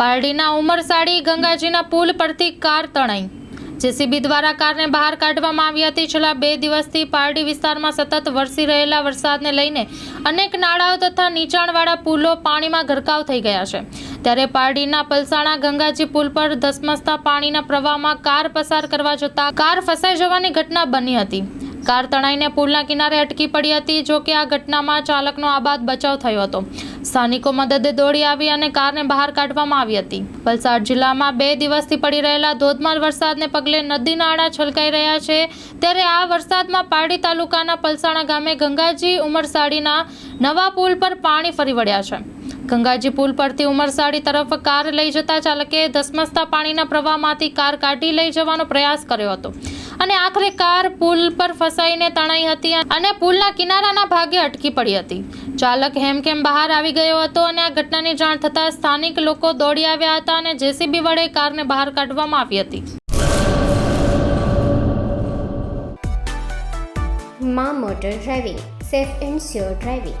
પારડીના ઉમરસાડી ગંગાજીના પુલ પરથી કાર તણાઈ. જેસીબી દ્વારા કારને બહાર કાઢવામાં આવી હતી. છેલ્લા બે દિવસથી પારડી વિસ્તારમાં સતત વરસી રહેલા વરસાદને લઈને અનેક નાળાઓ તથા નીચાણવાળા પુલો પાણીમાં ગરકાવ થઈ ગયા છે. ત્યારે પારડીના પલસાણા ગંગાજી પુલ પર ધસમસતા પાણીના પ્રવાહમાં કાર પસાર કરવા જતા કાર ફસાઈ જવાની ઘટના બની હતી. કાર તણાઈને પુલના કિનારે અટકી પડી હતી, જો કે આ ઘટનામાં ચાલકનો આબાદ બચાવ થયો હતો. સ્થાનિકો મદદે દોડી આવી અને કારને બહાર કાઢવામાં આવી હતી. વલસાડ જિલ્લામાં બે દિવસથી પડી રહેલા ધોધમાર વરસાદને પગલે નદી નાળા છલકાઈ રહ્યા છે. ત્યારે આ વરસાદમાં પારડી તાલુકાના પલસાણા ગામે ગંગાજી ઉમરસાડીના નવા પુલ પર પાણી ફરી વળ્યા છે. ગંગાજી પુલ પરથી ઉમરસાડી તરફ કાર લઈ જતા ચાલકે ધસમસતા પાણીના પ્રવાહમાંથી કાર કાઢી લઈ જવાનો પ્રયાસ કર્યો હતો. અને આખરે કાર પુલ પર ફસાઈને તણાઈ હતી અને પુલના કિનારાના ભાગે અટકી પડી હતી. ચાલક હેમખેમ બહાર આવી ગયો હતો અને આ ઘટનાની જાણ થતાં સ્થાનિક લોકો દોડી આવ્યા હતા અને જેસીબી વડે કારને બહાર કાઢવામાં આવી હતી. મા motor driving, safe and sure driving.